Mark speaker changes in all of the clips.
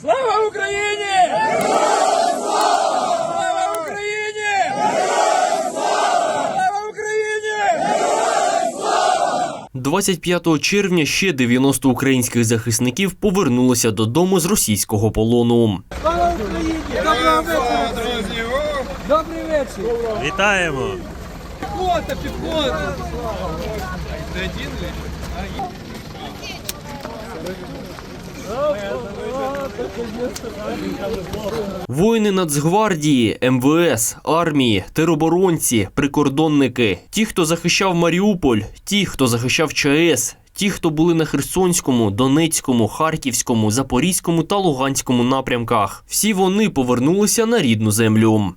Speaker 1: Слава Україні! Слава Україні! Слава Україні!
Speaker 2: 25 червня ще 90 українських захисників повернулися додому з російського полону.
Speaker 1: Слава Україні! Доброго вечора!
Speaker 3: Друзі,
Speaker 1: Добрий вечір!
Speaker 4: Вітаємо!
Speaker 1: Піхота, піхота!
Speaker 2: Воїни Нацгвардії, МВС, армії, тероборонці, прикордонники, ті, хто захищав Маріуполь, ті, хто захищав ЧАЕС, ті, хто були на Херсонському, Донецькому, Харківському, Запорізькому та Луганському напрямках. Всі вони повернулися на рідну землю.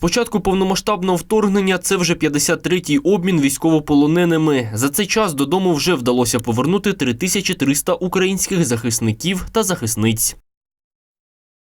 Speaker 2: Початку повномасштабного вторгнення це вже 53-й обмін військовополоненими. За цей час додому вже вдалося повернути 3300 українських захисників та захисниць.